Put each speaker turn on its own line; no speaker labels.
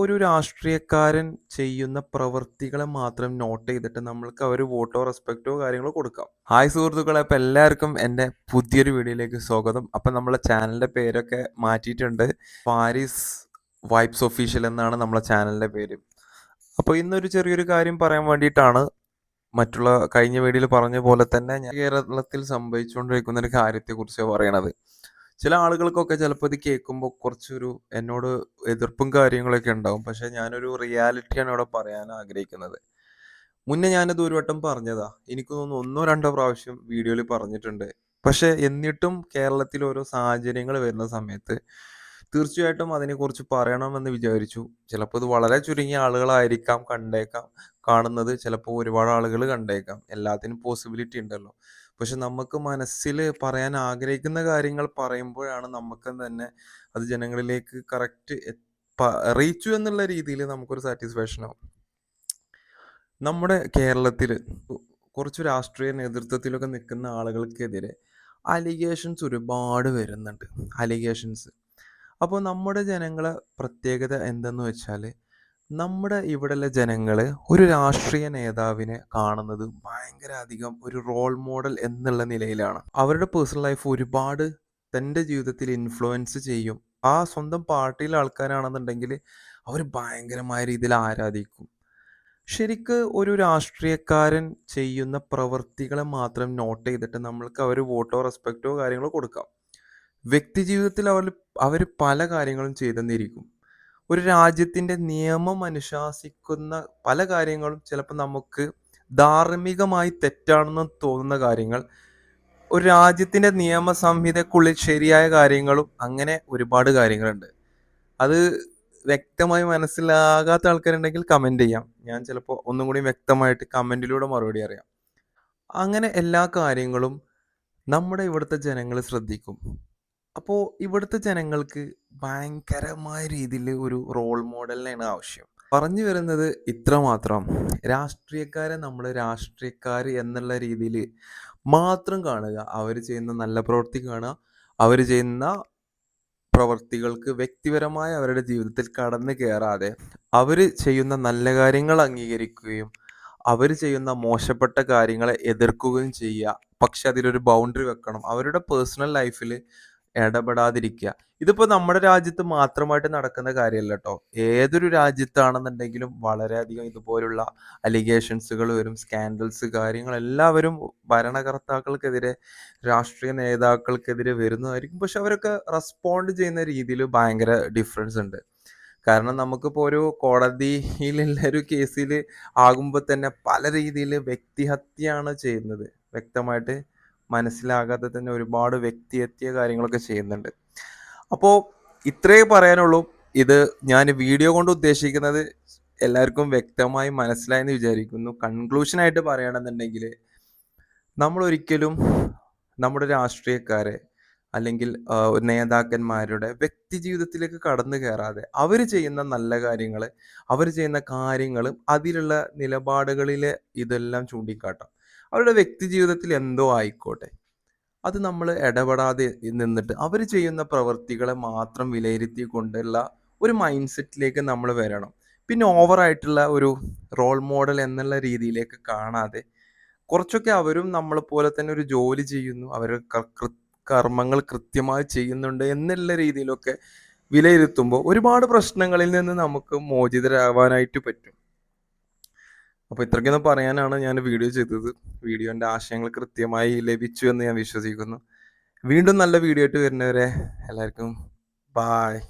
ഒരു രാഷ്ട്രീയക്കാരൻ ചെയ്യുന്ന പ്രവൃത്തികളെ മാത്രം നോട്ട് ചെയ്തിട്ട് നമ്മൾക്ക് അവർ വോട്ടോ റെസ്പെക്റ്റോ കാര്യങ്ങളോ കൊടുക്കാം. ഹായ് സുഹൃത്തുക്കളെ അപ്പം എല്ലാവർക്കും എന്റെ പുതിയൊരു വീഡിയോയിലേക്ക് സ്വാഗതം. അപ്പം നമ്മളെ ചാനലിന്റെ പേരൊക്കെ മാറ്റിയിട്ടുണ്ട്. പാരീസ് വൈബ്സ് ഒഫീഷ്യൽ എന്നാണ് നമ്മളെ ചാനലിന്റെ പേര്. അപ്പോൾ ഇന്നൊരു ചെറിയൊരു കാര്യം പറയാൻ വേണ്ടിയിട്ടാണ് മറ്റുള്ള കഴിഞ്ഞ വീഡിയോയിൽ പറഞ്ഞ പോലെ തന്നെ ഞാൻ കേരളത്തിൽ സംഭവിച്ചുകൊണ്ടിരിക്കുന്ന ഒരു കാര്യത്തെക്കുറിച്ച് പറയണത്. ചില ആളുകൾക്കൊക്കെ ചിലപ്പോൾ ഇത് കേൾക്കുമ്പോൾ കുറച്ചൊരു എന്നോട് എതിർപ്പും കാര്യങ്ങളൊക്കെ ഉണ്ടാവും. പക്ഷെ ഞാനൊരു റിയാലിറ്റിയാണ് ഇവിടെ പറയാൻ ആഗ്രഹിക്കുന്നത്. മുന്നേ ഞാനത് ഒരു വട്ടം പറഞ്ഞതാ. എനിക്ക് തോന്നുന്നു ഒന്നോ രണ്ടോ പ്രാവശ്യം വീഡിയോയിൽ പറഞ്ഞിട്ടുണ്ട്. പക്ഷെ എന്നിട്ടും കേരളത്തിൽ ഓരോ സാഹചര്യങ്ങൾ വരുന്ന സമയത്ത് തീർച്ചയായിട്ടും അതിനെക്കുറിച്ച് പറയണമെന്ന് വിചാരിച്ചു. ചിലപ്പോൾ ഇത് വളരെ ചുരുങ്ങിയ ആളുകളായിരിക്കാം കണ്ടേക്കാം. കാണുന്നത് ചിലപ്പോൾ ഒരുപാട് ആളുകൾ കണ്ടേക്കാം. എല്ലാത്തിനും പോസിബിലിറ്റി ഉണ്ടല്ലോ. പക്ഷെ നമുക്ക് മനസ്സിൽ പറയാൻ ആഗ്രഹിക്കുന്ന കാര്യങ്ങൾ പറയുമ്പോഴാണ് നമുക്ക് തന്നെ അത് ജനങ്ങളിലേക്ക് കറക്റ്റ് അറിയിച്ചു എന്നുള്ള രീതിയിൽ നമുക്കൊരു സാറ്റിസ്ഫാക്ഷൻ ആവും. നമ്മുടെ കേരളത്തിൽ കുറച്ച് രാഷ്ട്രീയ നേതൃത്വത്തിലൊക്കെ നിൽക്കുന്ന ആളുകൾക്കെതിരെ അലിഗേഷൻസ് ഒരുപാട് വരുന്നുണ്ട്. അലിഗേഷൻസ്. അപ്പോൾ നമ്മുടെ ജനങ്ങളെ പ്രത്യേകത എന്തെന്ന് വെച്ചാൽ നമ്മുടെ ഇവിടെയുള്ള ജനങ്ങൾ ഒരു രാഷ്ട്രീയ നേതാവിനെ കാണുന്നത് ഭയങ്കര അധികം ഒരു റോൾ മോഡൽ എന്നുള്ള നിലയിലാണ്. അവരുടെ പേഴ്സണൽ ലൈഫ് ഒരുപാട് തന്റെ ജീവിതത്തിൽ ഇൻഫ്ലുവൻസ് ചെയ്യും. ആ സ്വന്തം പാർട്ടിയിലെ ആൾക്കാരാണെന്നുണ്ടെങ്കിൽ അവർ ഭയങ്കരമായ രീതിയിൽ ആരാധിക്കും. ശരിക്ക് ഒരു രാഷ്ട്രീയക്കാരൻ ചെയ്യുന്ന പ്രവൃത്തികളെ മാത്രം നോട്ട് ചെയ്തിട്ട് നമ്മൾക്ക് അവർ വോട്ടോ റെസ്പെക്റ്റോ കാര്യങ്ങളോ കൊടുക്കാം. വ്യക്തി ജീവിതത്തിൽ അവർ അവർ പല കാര്യങ്ങളും ചെയ്തെന്നിരിക്കും ഒരു രാജ്യത്തിന്റെ നിയമം അനുശാസിക്കുന്ന പല കാര്യങ്ങളും ചിലപ്പോൾ നമുക്ക് ധാർമ്മികമായി തെറ്റാണെന്ന് തോന്നുന്ന കാര്യങ്ങൾ ഒരു രാജ്യത്തിന്റെ നിയമ സംഹിതക്കുള്ളിൽ ശരിയായ കാര്യങ്ങളും അങ്ങനെ ഒരുപാട് കാര്യങ്ങളുണ്ട്. അത് വ്യക്തമായി മനസ്സിലാകാത്ത ആൾക്കാരുണ്ടെങ്കിൽ കമന്റ് ചെയ്യാം. ഞാൻ ചിലപ്പോൾ ഒന്നും കൂടി വ്യക്തമായിട്ട് കമന്റിലൂടെ മറുപടി അറിയാം. അങ്ങനെ എല്ലാ കാര്യങ്ങളും നമ്മുടെ ഇവിടുത്തെ ജനങ്ങൾ ശ്രദ്ധിക്കും. അപ്പോൾ ഇവിടുത്തെ ജനങ്ങൾക്ക് ഭയങ്കരമായ രീതിയിൽ ഒരു റോൾ മോഡലിനാണ് ആവശ്യം. പറഞ്ഞു വരുന്നത് ഇത്രമാത്രം. രാഷ്ട്രീയക്കാരെ നമ്മൾ രാഷ്ട്രീയക്കാർ എന്നുള്ള രീതിയിൽ മാത്രം കാണുക. അവർ ചെയ്യുന്ന നല്ല പ്രവൃത്തി കാണുക. അവർ ചെയ്യുന്ന പ്രവൃത്തികൾക്ക് വ്യക്തിപരമായി അവരുടെ ജീവിതത്തിൽ കടന്നു കയറാതെ അവർ ചെയ്യുന്ന നല്ല കാര്യങ്ങൾ അംഗീകരിക്കുകയും അവർ ചെയ്യുന്ന മോശപ്പെട്ട കാര്യങ്ങളെ എതിർക്കുകയും ചെയ്യുക. പക്ഷെ അതിലൊരു ബൗണ്ടറി വെക്കണം. അവരുടെ പേഴ്സണൽ ലൈഫിൽ ഇടപെടാതിരിക്കുക. ഇതിപ്പോ നമ്മുടെ രാജ്യത്ത് മാത്രമായിട്ട് നടക്കുന്ന കാര്യമല്ല കേട്ടോ ഏതൊരു രാജ്യത്താണെന്നുണ്ടെങ്കിലും വളരെയധികം ഇതുപോലുള്ള അലിഗേഷൻസുകൾ വരും സ്കാൻഡൽസ് കാര്യങ്ങൾ എല്ലാവരും ഭരണകർത്താക്കൾക്കെതിരെ രാഷ്ട്രീയ നേതാക്കൾക്കെതിരെ വരുന്നതായിരിക്കും. പക്ഷെ അവരൊക്കെ റെസ്പോണ്ട് ചെയ്യുന്ന രീതിയിൽ ഭയങ്കര ഡിഫറൻസ് ഉണ്ട്. കാരണം നമുക്കിപ്പോൾ ഒരു കോടതിയിലുള്ള ഒരു കേസിൽ ആകുമ്പോൾ തന്നെ പല രീതിയിൽ വ്യക്തിഹത്യയാണ് ചെയ്യുന്നത്. വ്യക്തമായിട്ട് മനസ്സിലാകാതെ തന്നെ ഒരുപാട് വ്യക്തിയെത്തിയ കാര്യങ്ങളൊക്കെ ചെയ്യുന്നുണ്ട്. അപ്പോൾ ഇത്രേ പറയാനുള്ളൂ. ഇത് ഞാൻ വീഡിയോ കൊണ്ട് ഉദ്ദേശിക്കുന്നത് എല്ലാവർക്കും വ്യക്തമായി മനസ്സിലായെന്ന് വിചാരിക്കുന്നു. കൺക്ലൂഷൻ ആയിട്ട് പറയുകയാണെന്നുണ്ടെങ്കിൽ നമ്മൾ ഒരിക്കലും നമ്മുടെ രാഷ്ട്രീയക്കാരെ അല്ലെങ്കിൽ നേതാക്കന്മാരുടെ വ്യക്തി ജീവിതത്തിലേക്ക് കടന്നു കയറാതെ അവർ ചെയ്യുന്ന നല്ല കാര്യങ്ങൾ അവർ ചെയ്യുന്ന കാര്യങ്ങളും അതിലുള്ള നിലപാടുകളിലെ ഇതെല്ലാം ചൂണ്ടിക്കാട്ടാം. അവരുടെ വ്യക്തി ജീവിതത്തിൽ എന്തോ ആയിക്കോട്ടെ. അത് നമ്മൾ ഇടപെടാതെ നിന്നിട്ട് അവർ ചെയ്യുന്ന പ്രവൃത്തികളെ മാത്രം വിലയിരുത്തി കൊണ്ടുള്ള ഒരു മൈൻഡ് സെറ്റിലേക്ക് നമ്മൾ വരണം. പിന്നെ ഓവറായിട്ടുള്ള ഒരു റോൾ മോഡൽ എന്നുള്ള രീതിയിലേക്ക് കാണാതെ കുറച്ചൊക്കെ അവരും നമ്മളെ പോലെ തന്നെ ഒരു ജോലി ചെയ്യുന്നു അവർ കർമ്മങ്ങൾ കൃത്യമായി ചെയ്യുന്നുണ്ട് എന്നുള്ള രീതിയിലൊക്കെ വിലയിരുത്തുമ്പോൾ ഒരുപാട് പ്രശ്നങ്ങളിൽ നിന്ന് നമുക്ക് മോചിതരാവാനായിട്ട് പറ്റും. അപ്പോൾ ഇത്രയ്ക്കൊന്നും പറയാനാണ് ഞാൻ വീഡിയോ ചെയ്തത്. വീഡിയോന്റെ ആശയങ്ങൾ കൃത്യമായി ലഭിച്ചു എന്ന് ഞാൻ വിശ്വസിക്കുന്നു. വീണ്ടും നല്ല വീഡിയോ ആയിട്ട് വരുന്നവരെ എല്ലാവർക്കും ബായ്